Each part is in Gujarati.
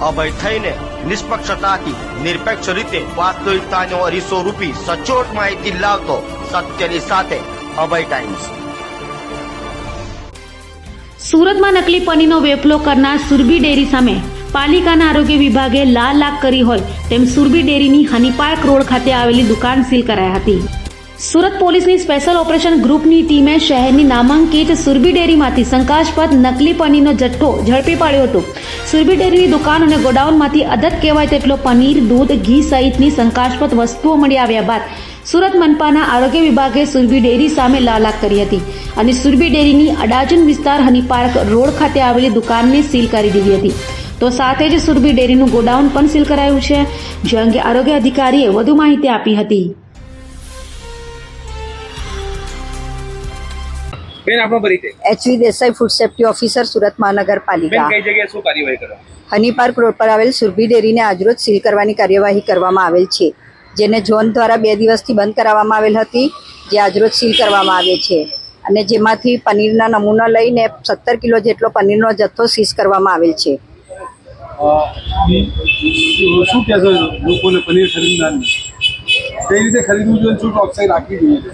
અભય થઈને નિષ્પક્ષતાથી, નિરપેક્ષ રીતે વાસ્તવિકતાનો અરીસો રૂપી સચોટ માહિતી લાવતો સત્યની સાથે અભય ટાઈમ્સ સુરતમાં નકલી પનીરનો વેપલો કરનાર સુરભી ડેરી સામે પાલિકાના આરોગ્ય વિભાગે લાલ લાખ કરી હોય તેમ સુરભી ડેરીની હનીપાર્ક રોડ ખાતે આવેલી દુકાન સીલ કરાઈ હતી. સુરત પોલીસની સ્પેશિયલ ઓપરેશન ગ્રુપની ટીમે શહેરની નામાંકિત સુરભી ડેરીમાંથી શંકાસ્પદ નકલી પનીરનો જથ્થો ઝડપી પાડ્યો હતો. સુરભી ડેરીની દુકાન અને ગોડાઉનમાંથી અદત કહેવાય તેટલો પનીર, દૂધ, ઘી સહિતની શંકાસ્પદ વસ્તુઓ મળી આવ્યા બાદ સુરત મનપાના આરોગ્ય વિભાગે સુરભી ડેરી સામે લાલાક કરી હતી અને સુરભી ડેરીની અડાજન વિસ્તાર હની પાર્ક રોડ ખાતે આવેલી દુકાનને સીલ કરી દીધી હતી. તો સાથે જ સુરભી ડેરીનું ગોડાઉન પણ સીલ કરાયું છે. જે અંગે આરોગ્ય અધિકારીએ વધુ માહિતી આપી હતી. બેન આપણો પરિચય. HV Desai food safety officer Surat બેન મહાનગરપાલિકા કઈ જગ્યાએ શું કાર્યવાહી કરો? હની પાર્ક રોડ પર આવેલ સુરભી ડેરીને આજરોજ સીલ કરવાની કાર્યવાહી કરવામાં આવેલ છે જેને ઝોન દ્વારા બે દિવસથી બંધ કરાવવામાં આવેલ હતી જે આજરોજ સીલ કરવામાં આવે છે. અને જેમાંથી પનીરના નમૂના લઈને સત્તર કિલો જેટલો પનીરનો જથ્થો સીઝ કરવામાં આવેલ છે. શું કહેશો લોકોને પનીર ખરીદનારને? કઈ રીતે ખરીદવું જોઈએ શું ચોકસાઈ રાખવી જોઈએ?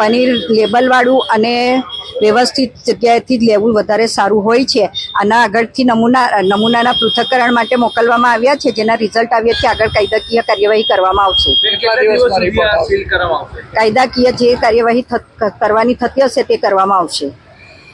પનીર લેબલવાળું અને વ્યવસ્થિત જગ્યાએથી જ લેવું વધારે સારું હોય છે. આના આગળથી નમૂના નમૂનાના પૃથ્થકરણ માટે મોકલવામાં આવ્યા છે જેના રિઝલ્ટ આવ્યા છે આગળ કાયદાકીય કાર્યવાહી કરવામાં આવશે. કાયદાકીય જે કાર્યવાહી કરવાની થતી હશે તે કરવામાં આવશે.